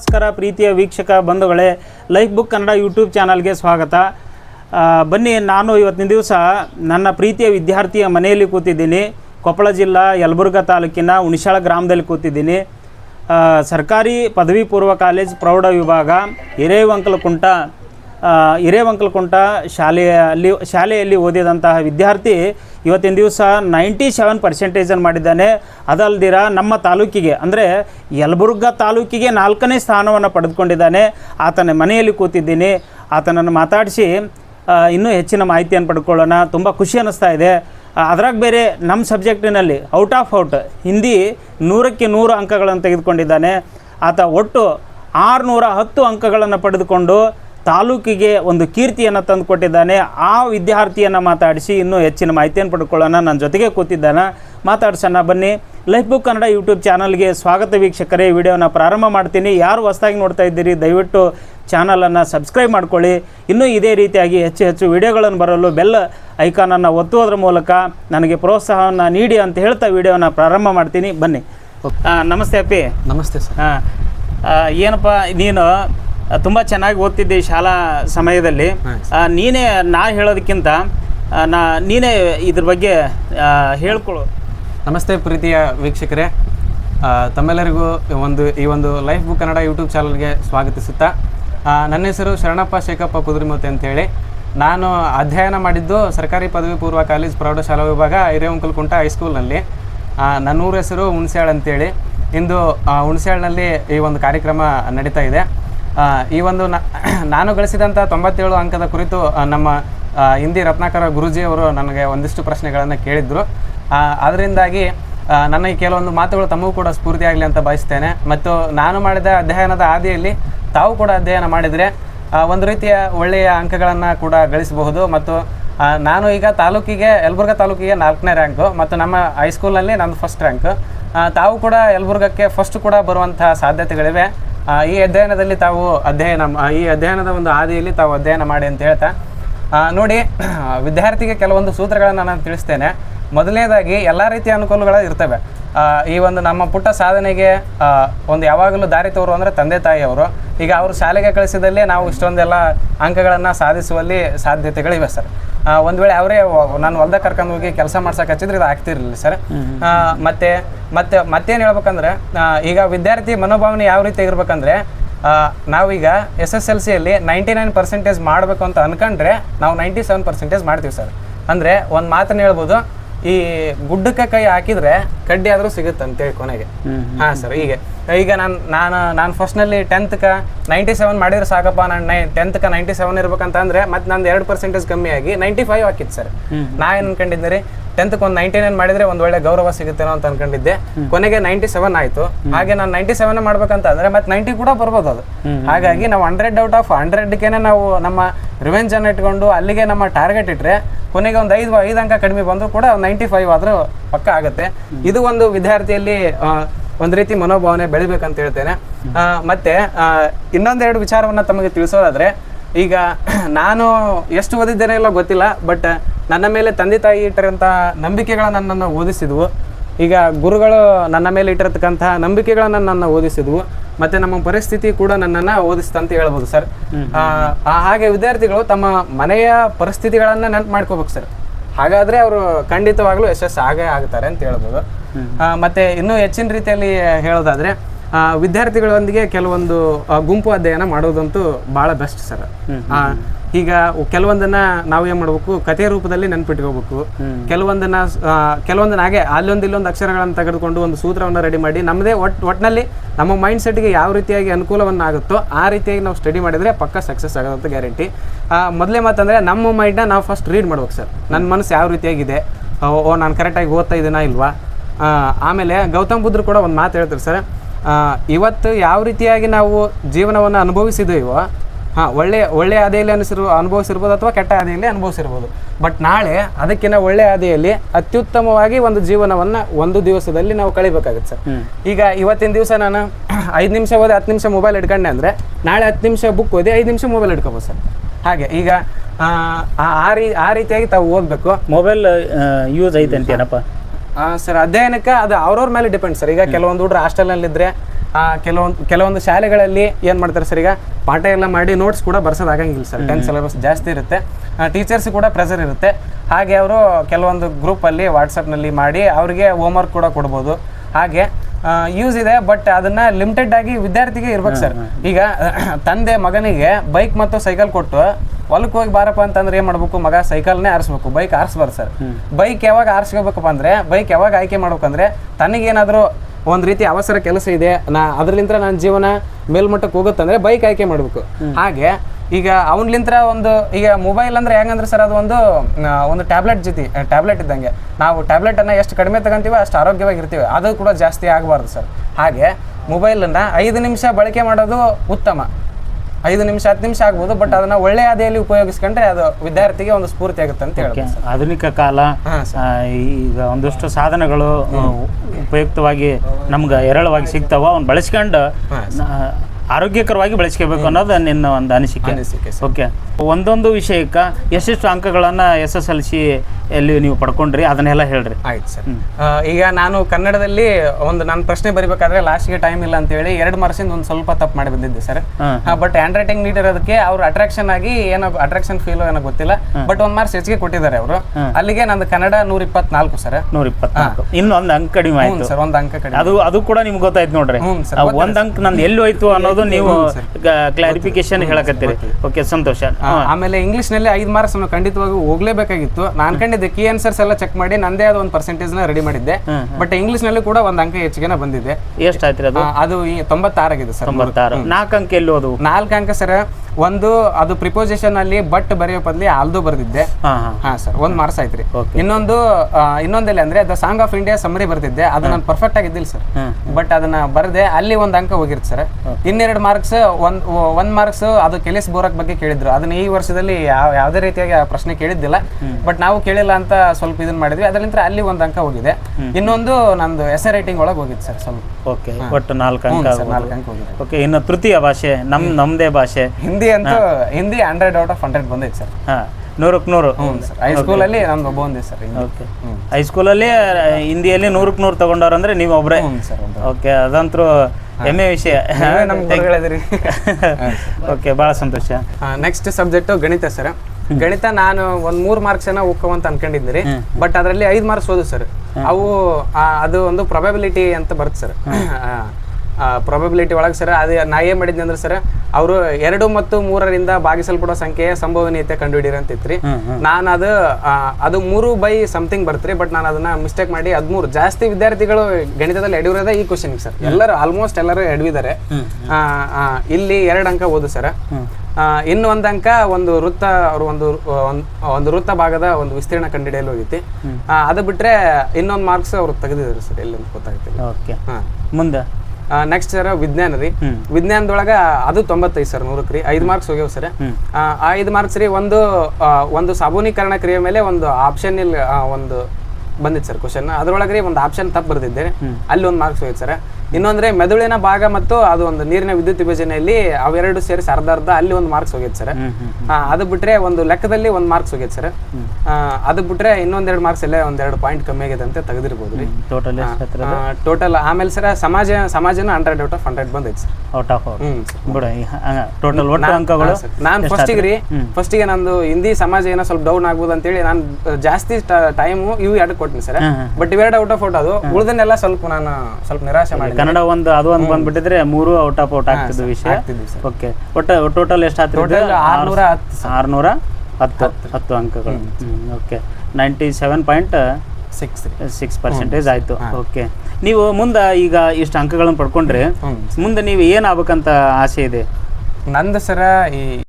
ನಮಸ್ಕಾರ ಪ್ರೀತಿಯ ವೀಕ್ಷಕ ಬಂಧುಗಳೇ ಲೈಫ್ ಬುಕ್ ಕನ್ನಡ ಯೂಟ್ಯೂಬ್ ಚಾನಲ್ಗೆ ಸ್ವಾಗತ. ಬನ್ನಿ, ನಾನು ಇವತ್ತಿನ ದಿವಸ ನನ್ನ ಪ್ರೀತಿಯ ವಿದ್ಯಾರ್ಥಿಯ ಮನೆಯಲ್ಲಿ ಕೂತಿದ್ದೀನಿ. ಕೊಪ್ಪಳ ಜಿಲ್ಲಾ, ಯಲಬುರ್ಗಾ ತಾಲೂಕಿನ ಉಣಿಶಾಳ ಗ್ರಾಮದಲ್ಲಿ ಕೂತಿದ್ದೀನಿ. ಸರ್ಕಾರಿ ಪದವಿ ಪೂರ್ವ ಕಾಲೇಜ್ ಪ್ರೌಢ ವಿಭಾಗ ಹಿರೇವಂಕಲಕುಂಟ ಹಿರೇವಂಕಲಕುಂಟ ಶಾಲೆಯಲ್ಲಿ ಶಾಲೆಯಲ್ಲಿ ಓದಿದಂತಹ ವಿದ್ಯಾರ್ಥಿ ಇವತ್ತಿನ ದಿವಸ ನೈಂಟಿ ಸೆವೆನ್ ಪರ್ಸೆಂಟೇಜನ್ನು ಮಾಡಿದ್ದಾನೆ. ಅದಲ್ದಿರ ನಮ್ಮ ತಾಲೂಕಿಗೆ, ಅಂದರೆ ಯಲಬುರ್ಗ ತಾಲೂಕಿಗೆ ನಾಲ್ಕನೇ ಸ್ಥಾನವನ್ನು ಪಡೆದುಕೊಂಡಿದ್ದಾನೆ. ಆತನ ಮನೆಯಲ್ಲಿ ಕೂತಿದ್ದೀನಿ. ಆತನನ್ನು ಮಾತಾಡಿಸಿ ಇನ್ನೂ ಹೆಚ್ಚಿನ ಮಾಹಿತಿಯನ್ನು ಪಡ್ಕೊಳ್ಳೋಣ. ತುಂಬ ಖುಷಿ ಅನ್ನಿಸ್ತಾ ಇದೆ. ಅದ್ರಾಗ ಬೇರೆ ನಮ್ಮ ಸಬ್ಜೆಕ್ಟಿನಲ್ಲಿ ಔಟ್ ಆಫ್ ಔಟ್ ಹಿಂದಿ ನೂರಕ್ಕೆ ನೂರು ಅಂಕಗಳನ್ನು ತೆಗೆದುಕೊಂಡಿದ್ದಾನೆ. ಆತ ಒಟ್ಟು ಆರುನೂರ ಹತ್ತು ಅಂಕಗಳನ್ನು ಪಡೆದುಕೊಂಡು ತಾಲೂಕಿಗೆ ಒಂದು ಕೀರ್ತಿಯನ್ನು ತಂದುಕೊಟ್ಟಿದ್ದಾನೆ. ಆ ವಿದ್ಯಾರ್ಥಿಯನ್ನು ಮಾತಾಡಿಸಿ ಇನ್ನೂ ಹೆಚ್ಚಿನ ಮಾಹಿತಿಯನ್ನು ಪಡ್ಕೊಳ್ಳೋಣ. ನನ್ನ ಜೊತೆಗೆ ಕೂತಿದ್ದಾನೆ. ಮಾತಾಡ್ಸೋಣ. ಬನ್ನಿ. ಲೈಫ್ ಬುಕ್ ಕನ್ನಡ ಯೂಟ್ಯೂಬ್ ಚಾನಲ್ಗೆ ಸ್ವಾಗತ ವೀಕ್ಷಕರೇ. ಈ ವಿಡಿಯೋನ ಪ್ರಾರಂಭ ಮಾಡ್ತೀನಿ. ಯಾರು ಹೊಸದಾಗಿ ನೋಡ್ತಾ ಇದ್ದೀರಿ ದಯವಿಟ್ಟು ಚಾನಲನ್ನು ಸಬ್ಸ್ಕ್ರೈಬ್ ಮಾಡ್ಕೊಳ್ಳಿ. ಇನ್ನೂ ಇದೇ ರೀತಿಯಾಗಿ ಹೆಚ್ಚು ಹೆಚ್ಚು ವಿಡಿಯೋಗಳನ್ನು ಬರಲು ಬೆಲ್ ಐಕಾನನ್ನು ಒತ್ತುವುದರ ಮೂಲಕ ನನಗೆ ಪ್ರೋತ್ಸಾಹವನ್ನು ನೀಡಿ ಅಂತ ಹೇಳ್ತಾ ವಿಡಿಯೋನ ಪ್ರಾರಂಭ ಮಾಡ್ತೀನಿ. ಬನ್ನಿ. ನಮಸ್ತೆ ಅಪ್ಪಿ. ನಮಸ್ತೆ ಸರ್. ಏನಪ್ಪ ನೀನು ತುಂಬ ಚೆನ್ನಾಗಿ ಓದ್ತಿದ್ದೆ ಈ ಶಾಲಾ ಸಮಯದಲ್ಲಿ. ಆ, ನೀನೇ ನಾ ಹೇಳೋದಕ್ಕಿಂತ ಆ, ನಾ ನೀನೇ ಇದ್ರ ಬಗ್ಗೆ ಆ, ಹೇಳ್ಕೊಳು. ನಮಸ್ತೆ ಪ್ರೀತಿಯ ವೀಕ್ಷಕರೇ. ಆ, ತಮ್ಮೆಲ್ಲರಿಗೂ ಒಂದು ಈ ಒಂದು ಲೈಫ್ ಬುಕ್ ಕನ್ನಡ ಯೂಟ್ಯೂಬ್ ಚಾನಲ್ಗೆ ಸ್ವಾಗತಿಸುತ್ತಾ ಆ, ನನ್ನ ಹೆಸರು ಶರಣಪ್ಪ ಶೇಖಪ್ಪ ಕುದುರೆಮೂರ್ತಿ ಅಂತೇಳಿ. ನಾನು ಅಧ್ಯಯನ ಮಾಡಿದ್ದು ಸರ್ಕಾರಿ ಪದವಿ ಪೂರ್ವ ಕಾಲೇಜ್ ಪ್ರೌಢಶಾಲಾ ವಿಭಾಗ ಹಿರೇವಂಕಲ್ಕುಂಟ ಹೈಸ್ಕೂಲ್ನಲ್ಲಿ ಆ, ನನ್ನ ಊರ ಹೆಸರು ಹುಣಸ್ಯಾಳ್ ಅಂತೇಳಿ. ಇಂದು ಆ, ಹುಣಸ್ಯಾಳ್ನಲ್ಲಿ ಈ ಒಂದು ಕಾರ್ಯಕ್ರಮ ನಡೀತಾ ಇದೆ. ಈ ಒಂದು ನಾನು ಗಳಿಸಿದಂಥ ತೊಂಬತ್ತೇಳು ಅಂಕದ ಕುರಿತು ನಮ್ಮ ಹಿಂದಿ ರತ್ನಾಕರ ಗುರೂಜಿ ಅವರು ನನಗೆ ಒಂದಿಷ್ಟು ಪ್ರಶ್ನೆಗಳನ್ನು ಕೇಳಿದ್ದರು ಅದರಿಂದಾಗಿ ನನ್ನ ಈ ಕೆಲವೊಂದು ಮಾತುಗಳು ತಮಗೂ ಕೂಡ ಸ್ಫೂರ್ತಿಯಾಗಲಿ ಅಂತ ಬಯಸ್ತೇನೆ. ಮತ್ತು ನಾನು ಮಾಡಿದ ಅಧ್ಯಯನದ ಹಾದಿಯಲ್ಲಿ ತಾವು ಕೂಡ ಅಧ್ಯಯನ ಮಾಡಿದರೆ ಒಂದು ರೀತಿಯ ಒಳ್ಳೆಯ ಅಂಕಗಳನ್ನು ಕೂಡ ಗಳಿಸಬಹುದು. ಮತ್ತು ನಾನು ಈಗ ತಾಲೂಕಿಗೆ, ಯಲ್ಬುರ್ಗ ತಾಲೂಕಿಗೆ ನಾಲ್ಕನೇ ರ್ಯಾಂಕು ಮತ್ತು ನಮ್ಮ ಹೈಸ್ಕೂಲಲ್ಲಿ ನಂದು ಫಸ್ಟ್ ರ್ಯಾಂಕು ತಾವು ಕೂಡ ಯಲಬುರ್ಗಕ್ಕೆ ಫಸ್ಟ್ ಕೂಡ ಬರುವಂಥ ಸಾಧ್ಯತೆಗಳಿವೆ. ಈ ಅಧ್ಯಯನದಲ್ಲಿ ತಾವು ಅಧ್ಯಯನ ಈ ಅಧ್ಯಯನದ ಒಂದು ಹಾದಿಯಲ್ಲಿ ತಾವು ಅಧ್ಯಯನ ಮಾಡಿ ಅಂತ ಹೇಳ್ತಾ ನೋಡಿ, ವಿದ್ಯಾರ್ಥಿಗೆ ಕೆಲವೊಂದು ಸೂತ್ರಗಳನ್ನು ನಾನು ತಿಳಿಸ್ತೇನೆ. ಮೊದಲನೇದಾಗಿ, ಎಲ್ಲ ರೀತಿಯ ಅನುಕೂಲಗಳು ಇರ್ತವೆ. ಈ ಒಂದು ನಮ್ಮ ಪುಟ್ಟ ಸಾಧನೆಗೆ ಒಂದು ಯಾವಾಗಲೂ ದಾರಿ ತೋರು ಅಂದರೆ ತಂದೆ ತಾಯಿಯವರು. ಈಗ ಅವರು ಶಾಲೆಗೆ ಕಳಿಸಿದಲ್ಲಿ ನಾವು ಇಷ್ಟೊಂದೆಲ್ಲ ಅಂಕಗಳನ್ನು ಸಾಧಿಸುವಲ್ಲಿ ಸಾಧ್ಯತೆಗಳಿವೆ ಸರ್. ಒಂದು ವೇಳೆ ಅವರೇ ನಾನು ಹೊಲ್ದಾಗ ಕರ್ಕೊಂಡು ಹೋಗಿ ಕೆಲಸ ಮಾಡ್ಸಕ್ಕೆ ಹಚ್ಚಿದ್ರೆ ಇದು ಆಗ್ತಿರಲಿಲ್ಲ ಸರ್. ಮತ್ತೆ ಮತ್ತೆ ಮತ್ತೇನು ಹೇಳ್ಬೇಕಂದ್ರೆ ಈಗ ವಿದ್ಯಾರ್ಥಿ ಮನೋಭಾವನೆ ಯಾವ ರೀತಿ ಇರ್ಬೇಕಂದ್ರೆ ಆ, ನಾವೀಗ ಎಸ್ ಎಸ್ ಎಲ್ ಸಿಯಲ್ಲಿ ನೈಂಟಿ ನೈನ್ ಪರ್ಸೆಂಟೇಜ್ ಮಾಡಬೇಕು ಅಂತ ಅನ್ಕೊಂಡ್ರೆ ನಾವು ನೈಂಟಿ ಸೆವೆನ್ ಪರ್ಸೆಂಟೇಜ್ ಮಾಡ್ತೀವಿ ಸರ್. ಅಂದರೆ ಒಂದು ಮಾತನ್ನು ಹೇಳ್ಬೋದು ಈ ಗುಡ್ಡಕ್ಕೆ ಕೈ ಹಾಕಿದ್ರೆ ಕಡ್ಡಿ ಆದರೂ ಸಿಗುತ್ತೆ ಅಂತೇಳಿ ಕೊನೆಗೆ ಹಾಂ ಸರ್ ಹೀಗೆ. ಈಗ ನಾನು ನಾನು ನಾನು ಫಸ್ಟ್ನಲ್ಲಿ ಟೆಂತ್ಗೆ ನೈಂಟಿ ಸೆವೆನ್ ಮಾಡಿದ್ರೆ ಸಾಕಪ್ಪ ನಾನು ನೈ ಟೆಂತ್ಗೆ ನೈಂಟಿ ಸೆವೆನ್ ಇರ್ಬೇಕಂತ ಅಂದರೆ ಮತ್ತೆ ನಂದು ಎರಡು ಪರ್ಸೆಂಟೇಜ್ ಕಮ್ಮಿ ಆಗಿ ನೈಂಟಿ ಫೈವ್ ಹಾಕಿತ್ತು ಸರ್ ನಾ ಏನು ಅನ್ಕೊಂಡಿದ್ದೆ ರೀ ಟೆಂತ್ಗೆ ಒಂದು ನೈಂಟಿ ನೈನ್ ಮಾಡಿದ್ರೆ ಒಂದು ಒಳ್ಳೆ ಗೌರವ ಸಿಗುತ್ತೇನೋ ಅಂತ ಅನ್ಕೊಂಡಿದ್ದೆ. ಕೊನೆಗೆ ನೈಂಟಿ ಸೆವೆನ್ ಆಯಿತು ಹಾಗೆ ನಾನು ನೈಂಟಿ ಸೆವೆನ್ ಮಾಡ್ಬೇಕಂತ ಅಂದ್ರೆ ಮತ್ತೆ ನೈಂಟಿ ಕೂಡ ಬರ್ಬೋದು ಅದು. ಹಾಗಾಗಿ ನಾವು ಹಂಡ್ರೆಡ್ ಔಟ್ ಆಫ್ ಹಂಡ್ರೆಡ್ಗೆ ನಾವು ನಮ್ಮ ರಿವೆಂಜ್ ಅನ್ನು ಇಟ್ಕೊಂಡು ಅಲ್ಲಿಗೆ ನಮ್ಮ ಟಾರ್ಗೆಟ್ ಇಟ್ಟರೆ ಕೊನೆಗೆ ಒಂದು ಐದು ಐದು ಅಂಕ ಕಡಿಮೆ ಬಂದರೂ ಕೂಡ ನೈಂಟಿ ಫೈವ್ ಆದರೂ ಪಕ್ಕ ಆಗುತ್ತೆ. ಇದು ಒಂದು ವಿದ್ಯಾರ್ಥಿಯಲ್ಲಿ ಒಂದು ರೀತಿ ಮನೋಭಾವನೆ ಬೆಳಿಬೇಕಂತ ಹೇಳ್ತೇನೆ. ಮತ್ತೆ ಇನ್ನೊಂದೆರಡು ವಿಚಾರವನ್ನು ತಮಗೆ ತಿಳಿಸೋದಾದ್ರೆ ಈಗ ನಾನು ಎಷ್ಟು ಓದಿದ್ದೇನೆ ಇಲ್ಲ ಗೊತ್ತಿಲ್ಲ ಬಟ್ ನನ್ನ ಮೇಲೆ ತಂದೆ ತಾಯಿ ಇಟ್ಟಿರೋಂಥ ನಂಬಿಕೆಗಳನ್ನ ನನ್ನನ್ನು ಓದಿಸಿದ್ವು. ಈಗ ಗುರುಗಳು ನನ್ನ ಮೇಲೆ ಇಟ್ಟಿರತಕ್ಕಂತಹ ನಂಬಿಕೆಗಳನ್ನ ನನ್ನ ಓದಿಸಿದ್ವು. ಮತ್ತೆ ನಮ್ಮ ಪರಿಸ್ಥಿತಿ ಕೂಡ ನನ್ನನ್ನು ಓದಿಸ್ತಂತ ಹೇಳ್ಬೋದು ಸರ್. ಹಾಗೆ ವಿದ್ಯಾರ್ಥಿಗಳು ತಮ್ಮ ಮನೆಯ ಪರಿಸ್ಥಿತಿಗಳನ್ನ ನೆನಪು ಮಾಡ್ಕೋಬೇಕು ಸರ್. ಹಾಗಾದ್ರೆ ಅವರು ಖಂಡಿತವಾಗ್ಲೂ ಯಶಸ್ಸು ಆಗೇ ಆಗ್ತಾರೆ ಅಂತ ಹೇಳ್ಬೋದು. ಮತ್ತೆ ಇನ್ನೂ ಹೆಚ್ಚಿನ ರೀತಿಯಲ್ಲಿ ಹೇಳೋದಾದ್ರೆ ವಿದ್ಯಾರ್ಥಿಗಳೊಂದಿಗೆ ಕೆಲವೊಂದು ಗುಂಪು ಅಧ್ಯಯನ ಮಾಡೋದಂತೂ ಬಹಳ ಬೆಸ್ಟ್ ಸರ್. ಆ, ಈಗ ಕೆಲವೊಂದನ್ನ ನಾವು ಏನ್ ಮಾಡ್ಬೇಕು ಕಥೆ ರೂಪದಲ್ಲಿ ನೆನ್ಪಿಟ್ಕೋಬೇಕು. ಕೆಲವೊಂದನ್ನ ಕೆಲವೊಂದನ್ನ ಹಾಗೆ ಅಲ್ಲೊಂದು ಇಲ್ಲೊಂದು ಅಕ್ಷರಗಳನ್ನು ತೆಗೆದುಕೊಂಡು ಒಂದು ಸೂತ್ರವನ್ನು ರೆಡಿ ಮಾಡಿ ನಮ್ಮದೇ ಒಟ್ ಒಟ್ಟಿನಲ್ಲಿ ನಮ್ಮ ಮೈಂಡ್ ಸೆಟ್ಗೆ ಯಾವ ರೀತಿಯಾಗಿ ಅನುಕೂಲವನ್ನು ಆಗುತ್ತೋ ಆ ರೀತಿಯಾಗಿ ನಾವು ಸ್ಟಡಿ ಮಾಡಿದ್ರೆ ಪಕ್ಕ ಸಕ್ಸಸ್ ಆಗೋದಂತ ಗ್ಯಾರಂಟಿ ಮೊದಲೇ ಮಾತಂದ್ರೆ ನಮ್ಮ ಮೈಂಡ್ನ ನಾವು ಫಸ್ಟ್ ರೀಡ್ ಮಾಡ್ಬೇಕು ಸರ್ ನನ್ನ ಮನಸ್ಸು ಯಾವ ರೀತಿಯಾಗಿದೆ? ಓ ಓ, ನಾನು ಕರೆಕ್ಟಾಗಿ ಓದ್ತಾ ಇದ್ದೀನಾ ಇಲ್ವಾ? ಆಮೇಲೆ ಗೌತಮ್ ಬುದ್ಧರು ಕೂಡ ಒಂದು ಮಾತು ಹೇಳ್ತಾರೆ ಸರ್ ಇವತ್ತು ಯಾವ ರೀತಿಯಾಗಿ ನಾವು ಜೀವನವನ್ನು ಅನುಭವಿಸಿದೆವೋ ಹಾಂ ಒಳ್ಳೆ ಒಳ್ಳೆ ಹಾದಿಯಲ್ಲಿ ಅನಿಸಿರು ಅನುಭವಿಸಿರ್ಬೋದು ಅಥವಾ ಕೆಟ್ಟ ಹಾದಿಯಲ್ಲಿ ಅನುಭವಿಸಿರ್ಬೋದು. ಬಟ್ ನಾಳೆ ಅದಕ್ಕಿಂತ ಒಳ್ಳೆ ಹಾದಿಯಲ್ಲಿ ಅತ್ಯುತ್ತಮವಾಗಿ ಒಂದು ಜೀವನವನ್ನು ಒಂದು ದಿವಸದಲ್ಲಿ ನಾವು ಕಳಿಬೇಕಾಗುತ್ತೆ ಸರ್. ಈಗ ಇವತ್ತಿನ ದಿವಸ ನಾನು ಐದು ನಿಮಿಷ ಓದಿ ಹತ್ತು ನಿಮಿಷ ಮೊಬೈಲ್ ಇಟ್ಕೊಂಡೆ ಅಂದರೆ ನಾಳೆ ಹತ್ತು ನಿಮಿಷ ಬುಕ್ ಓದಿ ಐದು ನಿಮಿಷ ಮೊಬೈಲ್ ಇಟ್ಕೋಬೋದು ಸರ್. ಹಾಗೆ ಈಗ ಆ, ರೀ ಆ ರೀತಿಯಾಗಿ ತಾವು ಓದಬೇಕು. ಮೊಬೈಲ್ ಯೂಸ್ ಐತೆ ಅಂತೇನಪ್ಪ ಸರ್ ಅಧ್ಯಯನಕ್ಕೆ ಅದು ಅವ್ರವ್ರ ಮೇಲೆ ಡಿಪೆಂಡ್ ಸರ್. ಈಗ ಕೆಲವೊಂದು ಹುಡ್ರು ಹಾಸ್ಟೆಲ್ನಲ್ಲಿದ್ದರೆ ಕೆಲವೊಂದು ಕೆಲವೊಂದು ಶಾಲೆಗಳಲ್ಲಿ ಏನು ಮಾಡ್ತಾರೆ ಸರ್ ಈಗ ಪಾಠ ಎಲ್ಲ ಮಾಡಿ ನೋಟ್ಸ್ ಕೂಡ ಬರ್ಸೋದಾಗಂಗಿಲ್ಲ ಸರ್. ಟೆಂತ್ ಸಿಲೆಬಸ್ ಜಾಸ್ತಿ ಇರುತ್ತೆ. ಟೀಚರ್ಸ್ ಕೂಡ ಪ್ರೆಸರ್ ಇರುತ್ತೆ. ಹಾಗೆ ಅವರು ಕೆಲವೊಂದು ಗ್ರೂಪಲ್ಲಿ ವಾಟ್ಸಪ್ನಲ್ಲಿ ಮಾಡಿ ಅವ್ರಿಗೆ ಹೋಮ್ವರ್ಕ್ ಕೂಡ ಕೊಡ್ಬೋದು. ಹಾಗೆ ಯೂಸ್ ಇದೆ ಬಟ್ ಅದನ್ನ ಲಿಮಿಟೆಡ್ ಆಗಿ ವಿದ್ಯಾರ್ಥಿಗೆ ಇರ್ಬೇಕು ಸರ್. ಈಗ ತಂದೆ ಮಗನಿಗೆ ಬೈಕ್ ಮತ್ತು ಸೈಕಲ್ ಕೊಟ್ಟು ಹೊಲಕ್ಕೆ ಹೋಗಿ ಬಾರಪ್ಪ ಅಂತಂದ್ರೆ ಏನ್ ಮಾಡ್ಬೇಕು? ಮಗ ಸೈಕಲ್ನೇ ಆರಿಸ್ಬೇಕು. ಬೈಕ್ ಆರಿಸ್ಬಾರ್ದು ಸರ್. ಬೈಕ್ ಯಾವಾಗ ಆರಿಸ್ಕೋಬೇಕಪ್ಪ ಅಂದ್ರೆ ಬೈಕ್ ಯಾವಾಗ ಆಯ್ಕೆ ಮಾಡ್ಬೇಕಂದ್ರೆ ತನಗೇನಾದ್ರೂ ಒಂದ್ ರೀತಿ ಅವಸರ ಕೆಲಸ ಇದೆ. ನಾ ಅದ್ರಲಿಂತ್ರ ನನ್ನ ಜೀವನ ಮೇಲ್ಮಟ್ಟಕ್ಕೆ ಹೋಗುತ್ತಂದ್ರೆ ಬೈಕ್ ಆಯ್ಕೆ ಮಾಡ್ಬೇಕು. ಹಾಗೆ ಈಗ ಅವನ್ಲಿಂತ್ರ ಒಂದು ಈಗ ಮೊಬೈಲ್ ಅಂದ್ರೆ ಹೆಂಗಂದ್ರೆ ಸರ್ ಅದು ಒಂದು ಒಂದು ಟ್ಯಾಬ್ಲೆಟ್ ಜೊತೆ ಟ್ಯಾಬ್ಲೆಟ್ ಇದ್ದಂಗೆ. ನಾವು ಟ್ಯಾಬ್ಲೆಟ್ ಅನ್ನ ಎಷ್ಟು ಕಡಿಮೆ ತಗೊಂತೀವಿ ಅಷ್ಟು ಆರೋಗ್ಯವಾಗಿರ್ತೀವಿ. ಅದು ಕೂಡ ಜಾಸ್ತಿ ಆಗಬಾರ್ದು ಸರ್. ಹಾಗೆ ಮೊಬೈಲನ್ನು ಐದು ನಿಮಿಷ ಬಳಕೆ ಮಾಡೋದು ಉತ್ತಮ. ಐದು ನಿಮಿಷ ಹತ್ತು ನಿಮಿಷ ಆಗ್ಬೋದು ಬಟ್ ಅದನ್ನ ಒಳ್ಳೆ ಹಾದಿಯಲ್ಲಿ ಉಪಯೋಗಿಸ್ಕೊಂಡ್ರೆ ಅದು ವಿದ್ಯಾರ್ಥಿಗೆ ಒಂದು ಸ್ಫೂರ್ತಿ ಆಗುತ್ತೆ ಅಂತ ಹೇಳಿ ಆಧುನಿಕ ಕಾಲ ಈಗ ಒಂದಷ್ಟು ಸಾಧನಗಳು ಉಪಯುಕ್ತವಾಗಿ ನಮ್ಗೆ ಎರಳವಾಗಿ ಸಿಗ್ತಾವ ಅವ್ನು ಬಳಸ್ಕೊಂಡು ಆರೋಗ್ಯಕರವಾಗಿ ಬಳಸ್ಕೋಬೇಕು ಅನ್ನೋದು ನಿನ್ನ ಒಂದು ಅನಿಸಿಕೆ. ಅನಿಸಿಕೆ ಸರ್. ಓಕೆ ಒಂದೊಂದು ವಿಷಯಕ್ಕೆ ಎಷ್ಟೆಷ್ಟು ಅಂಕಗಳನ್ನು ಎಸ್ ಎಸ್ ಎಲ್ ಸಿ ಎಲ್ಲಿ ನೀವು ಪಡ್ಕೊಂಡ್ರಿ? ಅದನ್ನೆಲ್ಲ ಹೇಳ್ರಿ. ಆಯ್ತು ಸರ್. ಆ, ಈಗ ನಾನು ಕನ್ನಡದಲ್ಲಿ ಒಂದು ನಾನು ಪ್ರಶ್ನೆ ಬರಿಬೇಕಾದ್ರೆ ಲಾಸ್ಟ್ಗೆ ಟೈಮ್ ಇಲ್ಲ ಅಂತ ಹೇಳಿ ಎರಡು ಮಾರ್ಕ್ಸಿಂದ ಒಂದು ಸ್ವಲ್ಪ ತಪ್ಪು ಮಾಡಿ ಬಂದಿದ್ದೆ ಸರ್. ಹಾಂ. ಬಟ್ ಹ್ಯಾಂಡ್ ರೈಟಿಂಗ್ ನೀಟ್ ಇರೋದಕ್ಕೆ ಅವ್ರು ಅಟ್ರಾಕ್ಷನ್ ಆಗಿ ಏನೋ ಅಟ್ರಾಕ್ಷನ್ ಫೀಲ್ ಏನೋ ಗೊತ್ತಿಲ್ಲ. ಬಟ್ ಒಂದು ಮಾರ್ಕ್ಸ್ ಹೆಚ್ಚಿಗೆ ಕೊಟ್ಟಿದ್ದಾರೆ ಅವರು. ಅಲ್ಲಿಗೆ ನಂದು ಕನ್ನಡ ನೂರ ಇಪ್ಪತ್ನಾಲ್ಕು ಸರ್. ನೂರ ಇಪ್ಪತ್ನಾಲ್ಕು ಇನ್ನೊಂದು ಅಂಕ ಕಡಿಮೆ ಹ್ಞೂ ಆಯ್ತು. ಸರ್ ಒಂದು ಅಂಕ ಕಡಿಮೆ. ಅದು ಅದು ಕೂಡ ನಿಮ್ಗೆ ಗೊತ್ತಾಯ್ತು ನೋಡ್ರಿ. ಹ್ಞೂ ಸರ್ ಆ ಒಂದ್ ಅಂಕ ನಂದು ಎಲ್ಲಿ ಹೋಯ್ತು ಅನ್ನೋದು ನೀವು ಕ್ಲಾರಿಫಿಕೇಶನ್ ಹೇಳಕತ್ತೀರಿ. ಓಕೆ ಸಂತೋಷ. ಆಮೇಲೆ ಇಂಗ್ಲಿಷ್ನಲ್ಲಿ ಐದು ಮಾರ್ಕ್ಸ್ ಖಂಡಿತವಾಗಿ ಹೋಗ್ಲೇಬೇಕಾಗಿತ್ತು. ನಾನು ಕಂಡಿದ್ದೆ ಕೀ ಆನ್ಸರ್ಸ್ ಎಲ್ಲ ಚೆಕ್ ಮಾಡಿ ನಂದೇ ಆದ ಒಂದು ಪರ್ಸೆಂಟೇಜ್ನ ರೆಡಿ ಮಾಡಿದ್ದೆ. ಬಟ್ ಇಂಗ್ಲಿಷ್ನಲ್ಲಿ ಕೂಡ ಒಂದು ಅಂಕ ಹೆಚ್ಚಿಗೆ ಬಂದಿದೆ. ಎಷ್ಟಾಯ್ತು ಅದು? ಅದು ತೊಂಬತ್ತಾರಾಗಿದೆ ಸರ್ ತೊಂಬತ್ತಾರು. ನಾಲ್ಕು ಅಂಕ ಎಲ್ಲಿ ಓದು? ನಾಲ್ಕು ಅಂಕ ಸರ್ ಒಂದು ಅದು ಪ್ರಿಪೋಸಿಷನ್ ಅಲ್ಲಿ ಬಟ್ ಬರೆಯೋ ಬದಲಿ ಆಲ್ದು ಬರ್ದಿದ್ದೆ. ಹಾಂ ಸರ್ ಒಂದ್ ಮಾರ್ಕ್ಸ್ ಆಯ್ತ್ರಿ. ಇನ್ನೊಂದು ಇನ್ನೊಂದಲ್ಲಿ ಇನ್ನೊಂದೆಲ್ಲಿ ಅಂದ್ರೆ the song of India summary ಬರ್ತಿದ್ದೆ ಅದು ನಾನು ಪರ್ಫೆಕ್ಟ್ ಆಗಿದ್ದಿಲ್ಲ ಸರ್. ಬಟ್ ಅದನ್ನ ಬರದೆ ಅಲ್ಲಿ ಒಂದ್ ಅಂಕ ಹೋಗಿರ್ತ ಸರ್. ಇನ್ನೆರಡು ಮಾರ್ಕ್ಸ್ ಒಂದ್ ಒಂದ್ ಮಾರ್ಕ್ಸ್ ಅದು ಕೆಲಿಸ್ ಬೋರಕ್ ಬಗ್ಗೆ ಕೇಳಿದ್ರು. ಅದನ್ನ ಈ ವರ್ಷದಲ್ಲಿ ಯಾವ ಯಾವುದೇ ರೀತಿಯಾಗಿ ಆ ಪ್ರಶ್ನೆ ಕೇಳಿದ್ದಿಲ್ಲ. ಬಟ್ ನಾವು ಕೇಳಿಲ್ಲ ಅಂತ ಸ್ವಲ್ಪ ಇದನ್ನ ಮಾಡಿದ್ವಿ. ಅದರಿಂದ ಅಲ್ಲಿ ಒಂದ್ ಅಂಕ ಹೋಗಿದೆ. ಇನ್ನೊಂದು ನಂದು ಎಸ್ ರೈಟಿಂಗ್ ಒಳಗೆ ಹೋಗಿತ್ತು ಸರ್ ಸ್ವಲ್ಪ. ಓಕೆ. ಒಟ್ಟು ನಾಲ್ಕು ಅಂಕ ನಾಲ್ಕು ಅಂಕ ಹೋಗಿದೆ. ಓಕೆ ಇನ್ನು ತೃತೀಯ ಭಾಷೆ ನಮ್ ನಮ್ದೇ ಭಾಷೆ. ಹಿಂದಿ ಅಂತೂ Hindi hundred out of hundred ಬಂದೈತೆ ಸರ್. ಹಾಂ. ನೂರಕ್ಕೆ ನೂರು. ಹ್ಞೂ ಸರ್. ಹೈಸ್ಕೂಲಲ್ಲಿ ನಮ್ದು ಒಬ್ಬ ಒಂದೇ ಸರ್ ಓಕೆ ಹೈಸ್ಕೂಲಲ್ಲಿ ಹಿಂದಿಯಲ್ಲಿ ನೂರಕ್ಕೆ ನೂರು ತಗೊಂಡವ್ರು ಅಂದ್ರೆ ನೀವು ಒಬ್ಬರೇ ಹ್ಞೂ ಸರ್ ಓಕೆ ಅದಂತರೂ ಹೆಮ್ಮೆ ವಿಷಯ. ಗುರುಗಳಿದಿರಿ. ಓಕೆ ಭಾಳ ಸಂತೋಷ. ನೆಕ್ಸ್ಟ್ ಸಬ್ಜೆಕ್ಟು ಗಣಿತ ಸರ್. ಗಣಿತ ನಾನು ಒಂದ್ ಮೂರ್ ಮಾರ್ಕ್ಸ್ ಏನೋ ಹೋಗ್ಕೋ ಅನ್ಕೊಂಡಿದ್ದೀನಿ ಅನ್ಕೊಂಡಿದ್ದೀರಿ. ಬಟ್ ಅದರಲ್ಲಿ ಐದು ಮಾರ್ಕ್ಸ್ ಓದು ಸರ್. ಅವು ಆ, ಅದು ಒಂದು ಪ್ರೊಬಬಿಲಿಟಿ ಅಂತ ಬರುತ್ತೆ ಸರ್. ಪ್ರೊಬಬಿಲಿಟಿ ಒಳಗೆ ಸರ್ ಅದು ನಾ ಏನು ಮಾಡಿದ್ನಿ ಅಂದ್ರೆ ಸರ್ ಅವರು ಎರಡು ಮತ್ತು ಮೂರರಿಂದ ಭಾಗಿಸಲ್ಪಡೋ ಸಂಖ್ಯೆಯ ಸಂಭವನೀಯತೆ ಕಂಡುಹಿಡಿರಿ ಅಂತ ಇತ್ತು ಹ್ಮ್, ನಾನು ಅದು ಅದು ಮೂರು ಬೈ ಸಮಥಿಂಗ್ ಬರ್ತ್ರಿ ಬಟ್ ನಾನು ಅದನ್ನ ಮಿಸ್ಟೇಕ್ ಮಾಡಿ ಹದಿಮೂರು. ಜಾಸ್ತಿ ವಿದ್ಯಾರ್ಥಿಗಳು ಗಣಿತದಲ್ಲಿ ಎಡವಿರೋದೇ ಈ ಕ್ವಶನ್ ಸರ್. ಎಲ್ಲರೂ ಆಲ್ಮೋಸ್ಟ್ ಎಲ್ಲರೂ ಎಡವಿದ್ದಾರೆ. ಇಲ್ಲಿ ಎರಡು ಅಂಕ ಓದು ಸರ್. ಇನ್ನು ಒಂದು ಅಂಕ ಒಂದು ವೃತ್ತ ಅವ್ರ ಒಂದು ಒಂದ್- ವೃತ್ತ ಭಾಗದ ಒಂದು ವಿಸ್ತೀರ್ಣ ಕಂಡುಹಿಡಿಯಲು ಹೋಗಿತಿ ಅದು ಬಿಟ್ರೆ ಇನ್ನೊಂದು ಮಾರ್ಕ್ಸ್ ಅವ್ರು ತೆಗೆದಿದ್ದಾರೆ ಸರ್ ಎಲ್ಲಿ ಗೊತ್ತಾಗ್ತಿಲ್ಲ. ಓಕೆ ಹಾಂ. ಮುಂದೆ? ನೆಕ್ಸ್ಟ್ ಸರ್ ವಿಜ್ಞಾನ ರೀ. ವಿಜ್ಞಾನದೊಳಗ ಅದು ತೊಂಬತ್ತೈದು ಸರ್ ನೂರಕ್ಕೆ ರೀ. ಐದು ಮಾರ್ಕ್ಸ್ ಹೋಗ್ಯಾವ ಸರ್. ಆ ಐದು ಮಾರ್ಕ್ಸ್ ರೀ ಒಂದು ಒಂದು ಸಾಬೂನೀಕರಣ ಕ್ರಿಯೆ ಮೇಲೆ ಒಂದು ಆಪ್ಷನ್ ಇಲ್ಲಿ ಒಂದು ಬಂದಿತ್ತು ಸರ್ ಕ್ವಶನ್ ಅದ್ರೊಳಗೆ ರೀ ಒಂದು ಆಪ್ಷನ್ ತಪ್ಪು ಬರ್ದಿದ್ದೆ. ಅಲ್ಲಿ ಒಂದು ಮಾರ್ಕ್ಸ್ ಹೋಯ್ತು ಸರ್. ಇನ್ನೊಂದ್ರೆ ಮೆದುಳಿನ ಭಾಗ ಮತ್ತು ಅದು ಒಂದು ನೀರಿನ ವಿದ್ಯುತ್ ವಿಭಜನೆಯಲ್ಲಿ ಅವೆರಡು ಸೇರಿಸಿ ಅರ್ಧ ಅರ್ಧ ಅಲ್ಲಿ ಒಂದು ಮಾರ್ಕ್ಸ್ ಹೋಗೈತೆ ಸರ್ ಅದು ಬಿಟ್ರೆ ಒಂದು ಲೆಕ್ಕದಲ್ಲಿ ಒಂದು ಮಾರ್ಕ್ಸ್ ಹೋಗೈತೆ ಸರ್ ಅದು ಬಿಟ್ರೆ ಇನ್ನೊಂದೆರಡು ಮಾರ್ಕ್ಸ್ ಎಲ್ಲ ಒಂದೆರಡು ಪಾಯಿಂಟ್ ಕಮ್ಮಿ ಆಗಿದೆ ಅಂತ ತೆಗೆದಿರ್ಬೋದು ರೀ. ಟೋಟಲ್ ಟೋಟಲ್ ಆಮೇಲೆ ಸರ್ ಸಮಾಜ ಸಮಾಜನ ಹಂಡ್ರೆಡ್ ಔಟ್ ಆಫ್ ಹಂಡ್ರೆಡ್ ಬಂದೈತೆ ಸರ್ ಔಟ್ ಆಫ್ ಟೋಟಲ್ ಒಟ್ಟು ಅಂಕಗಳು ನಾನು ಫಸ್ಟಿಗೆ ರೀ ಫಸ್ಟಿಗೆ ನಂದು ಹಿಂದಿ ಸಮಾಜ ಏನೋ ಸ್ವಲ್ಪ ಡೌನ್ ಆಗ್ಬೋದು ಅಂತೇಳಿ ನಾನು ಜಾಸ್ತಿ ಟೈಮು ಇವು ಎರಡು ಕೊಟ್ಟಿನಿ ಸರ್. ಬಟ್ ಇವೆರಡು ಔಟ್ ಆಫ್ ಔಟ್ ಅದು. ಉಳಿದನ್ನೆಲ್ಲ ಸ್ವಲ್ಪ ನಾನು ಸ್ವಲ್ಪ ನಿರಾಶೆ ಮಾಡಿ ಕನ್ನಡ ಒಂದು ಅದು ಒಂದು ಬಂದ್ಬಿಟ್ಟಿದ್ರೆ ಮೂರು ಔಟ್ ಆಫ್ ಔಟ್ ಆಗ್ತಿದ್ದು ವಿಷಯ. ಓಕೆ ಒಟ್ಟು ಟೋಟಲ್ ಎಷ್ಟು ಆಗ್ತಿದ್ದು ಟೋಟಲ್ ಆರ್ನೂರ ಹತ್ತು ಹತ್ತು ಅಂಕಗಳು. Okay ninety seven point six six percentage ಆಯಿತು. ಓಕೆ ನೀವು ಮುಂದೆ ಈಗ ಇಷ್ಟು ಅಂಕಗಳನ್ನು ಪಡ್ಕೊಂಡ್ರೆ ಮುಂದೆ ನೀವು ಏನು ಆಗ್ಬೇಕಂತ ಆಸೆ ಇದೆ? ನಂದು ಸರ ಈ